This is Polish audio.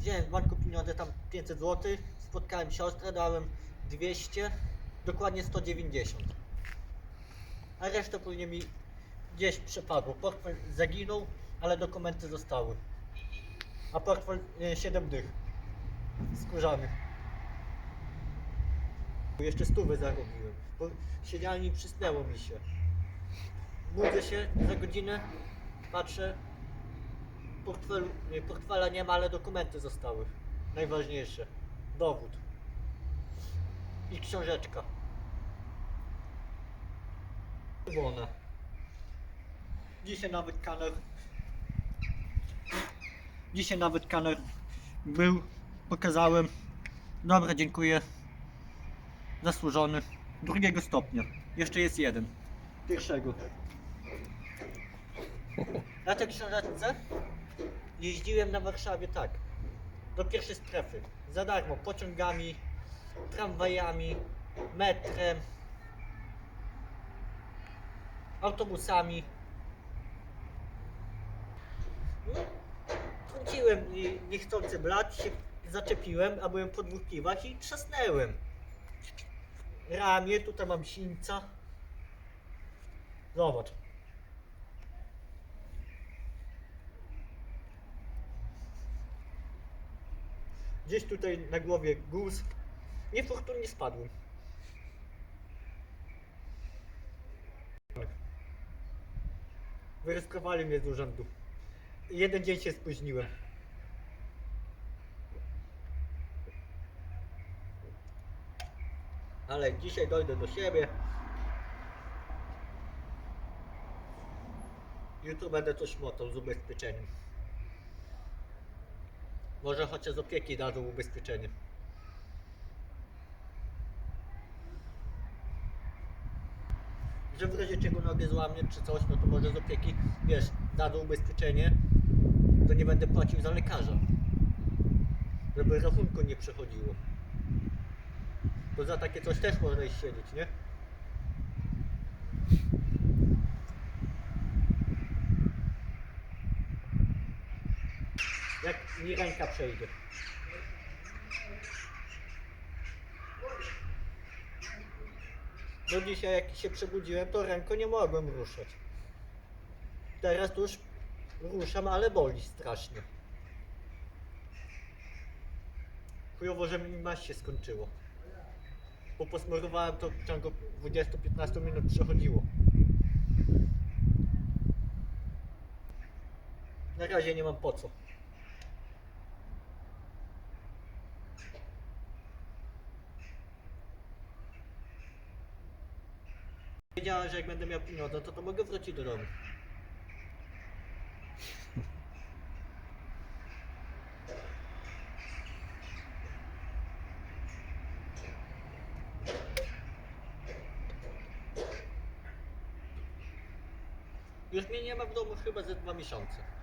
wziąłem z banku pieniądze, tam 500 zł, spotkałem siostrę, dałem 200, dokładnie 190. A resztę później mi gdzieś przepadło. Portfel zaginął, ale dokumenty zostały. A portfel 7 dych. Skórzany. Jeszcze stówę zarobiłem, bo siedziałem i przysnęło mi się. Budzę się za godzinę, patrzę, portfelu, portfela nie ma, ale dokumenty zostały. Najważniejsze. Dowód. I książeczka. Czerwona. Dzisiaj nawet kaner. Dzisiaj nawet kaner był. Pokazałem. Dobra, dziękuję. Zasłużony. Drugiego stopnia. Jeszcze jest jeden. Pierwszego. Na tej książeczce jeździłem na Warszawie tak. Do pierwszej strefy. Za darmo. Pociągami, tramwajami, metrem, autobusami. No, i niechcący blać się zaczepiłem, a byłem po dwóch piwach i trzasnęłem. Ramię, tutaj mam sińca. Zobacz. Gdzieś tutaj na głowie guz. Niefortunnie spadłem. Tak. Wyryskowali mnie z urzędu. Jeden dzień się spóźniłem. Ale dzisiaj dojdę do siebie. Jutro będę coś motał z ubezpieczeniem. Może chociaż z opieki dadzą ubezpieczenie. Że w razie czego nogę złamie czy coś, no to może z opieki, wiesz, dadzą ubezpieczenie, to nie będę płacił za lekarza. Żeby rachunku nie przechodziło. Bo za takie coś też można iść siedzieć, nie? Jak mi ręka przejdzie. No dzisiaj jak się przebudziłem, to ręką nie mogłem ruszać. Teraz już ruszam, ale boli strasznie. Chujowo, że mi maść się skończyło. Bo posmarowałem to w ciągu 20-15 minut przechodziło. Na razie nie mam po co. Wiedziałem, że jak będę miał pieniądze, to to mogę wrócić do domu. Już mnie nie ma w domu chyba ze dwa miesiące.